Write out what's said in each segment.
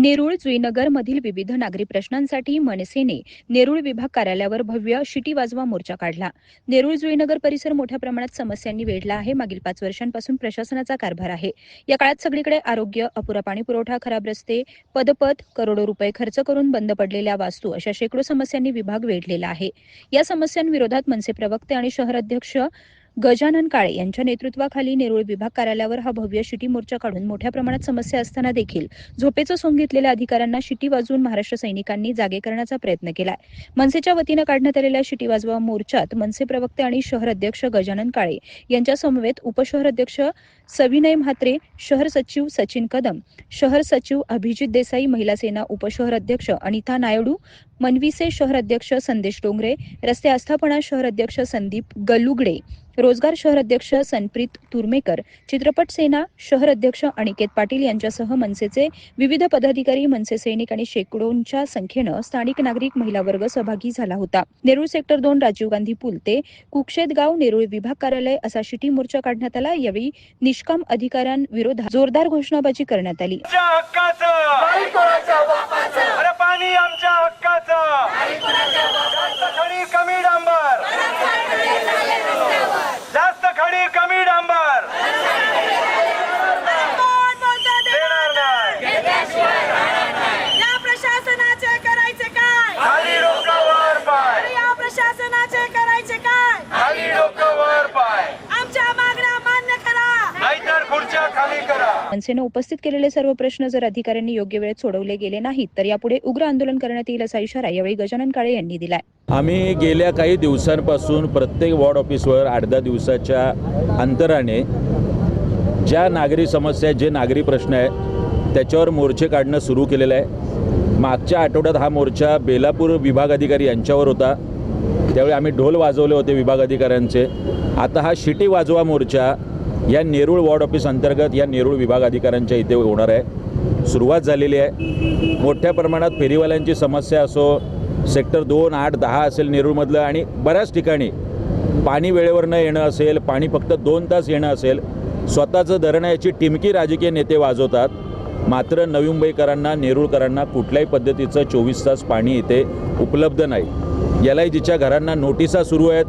नेरूळ जुईनगर मधील विविध नागरी प्रश्नांसाठी मनसेने नेरूळ विभाग कार्यालयावर भव्य शिटी वाजवा मोर्चा काढला. नेरूळ जुईनगर परिसर मोठ्या प्रमाणात समस्यांनी वेढला आहे. मागील पाच वर्षांपासून प्रशासनाचा कारभार आहे. या काळात सगळीकडे आरोग्य अपुरा पाणी पुरवठा खराब रस्ते पदपथ करोडो रुपये खर्च करून बंद पडलेल्या वास्तू अशा शेकडो समस्यांनी विभाग वेढलेला आहे. या समस्यांविरोधात मनसे प्रवक्ते आणि शहर अध्यक्ष गजानन काळे यांच्या नेतृत्वाखाली नेरुळ विभाग कार्यालयावर हा भव्य शिटी मोर्चा काढून मोठ्या प्रमाणात समस्या असताना देखील झोपेचं सोंग घेतलेल्या अधिकाऱ्यांना शिटी वाजवून महाराष्ट्र सैनिकांनी जागे करण्याचा प्रयत्न केलाय. मनसेच्या वतीनं काढण्यात आलेल्या शिटी वाजवा मोर्चात मनसे प्रवक्ते आणि शहर अध्यक्ष गजानन काळे यांच्या समवेत उपशहर अध्यक्ष सविनय म्हात्रे शहर सचिव सचिन कदम शहर सचिव अभिजित देसाई महिला सेना उपशहर अध्यक्ष अनिता नायडू मनविसे शहर अध्यक्ष संदेश डोंगरे रस्ते आस्थापना शहर अध्यक्ष संदीप गलुगडे रोजगार शहर अध्यक्ष सनप्रीत तुर्मेकर चित्रपट सेना शहर अध्यक्ष अनिकेत पाटील यांच्यासह मनसेचे विविध पदाधिकारी मनसे सैनिक आणि शेकडोंच्या संख्येनं स्थानिक नागरिक महिला वर्ग सहभागी झाला होता. नेरूळ सेक्टर दोन राजीव गांधी पूल ते कुक्षेत गाव नेरूळ विभाग कार्यालय असा शिटी मोर्चा काढण्यात आला. यावेळी निष्काम अधिकाऱ्यांविरोधात जोरदार घोषणाबाजी करण्यात आली आमच्या हक्काचं अरे पाणी आमच्या हक्काचं जास्त खडी कमी डांबर जास्त खडी कमी डांबर देणार नाही या प्रशासनाचे करायचे काय खाली डोकं वर पाय या प्रशासनाचे करायचे काय? खाली डोकं वर पाय. आमच्या मागण्या मान्य करा. नाहीतर खुर्च्या खाली करा. मनसेनं उपस्थित केलेले सर्व प्रश्न जर अधिकाऱ्यांनी योग्य वेळेत सोडवले गेले नाहीत तर यापुढे उग्र आंदोलन करण्यात येईल असा इशारा यावेळी गजानन काळे यांनी दिलाय. आम्ही गेल्या काही दिवसांपासून प्रत्येक वॉर्ड ऑफिसवर आठ दहा दिवसाच्या अंतराने ज्या नागरी समस्या जे नागरी प्रश्न आहे त्याच्यावर मोर्चे काढणं सुरू केलेलं आहे. मागच्या आठवड्यात हा मोर्चा बेलापूर विभाग अधिकारी यांच्यावर होता. त्यावेळी आम्ही ढोल वाजवले होते विभाग अधिकाऱ्यांचे आता हा शिटी वाजवा मोर्चा या नेरूळ वॉर्ड ऑफिस अंतर्गत या नेरूळ विभाग अधिकाऱ्यांच्या इथे होणार आहे. सुरुवात झालेली आहे. मोठ्या प्रमाणात फेरीवाल्यांची समस्या असो सेक्टर दोन आठ दहा असेल नेरूळमधलं आणि बऱ्याच ठिकाणी पाणी वेळेवर न येणं असेल पाणी फक्त दोन तास येणं असेल स्वतःचं धरणं याची टिमकी राजकीय नेते वाजवतात. मात्र नवी मुंबईकरांना नेरूळकरांना कुठल्याही पद्धतीचं चोवीस तास पाणी इथे उपलब्ध नाही. एल आय जीच्या घरांना नोटिसा सुरू आहेत.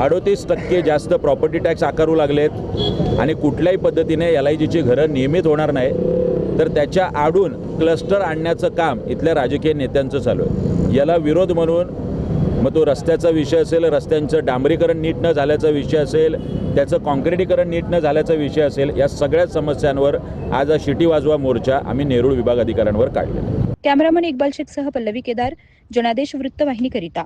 अडोतीस टक्के जास्त प्रॉपर्टी टॅक्स आकारू लागलेत. आणि कुठल्याही पद्धतीने एल आय जीची घरं नियमित होणार नाही. तर त्याच्या आडून क्लस्टर आणण्याचं काम इथल्या राजकीय नेत्यांचं चालू आहे. याला विरोध म्हणून मग तो रस्त्याचा विषय असेल रस्त्यांचं डांबरीकरण नीट न झाल्याचा विषय असेल त्याचं कॉन्क्रिटीकरण नीट न झाल्याचा विषय असेल या सगळ्या समस्यांवर आज हा शिटी वाजवा मोर्चा आम्ही नेरूळ विभाग अधिकाऱ्यांवर काढलेला आहे. कॅमेरामन इक्बाल शेखसह पल्लवी केदार जनादेश वृत्तवाहिनीकरिता.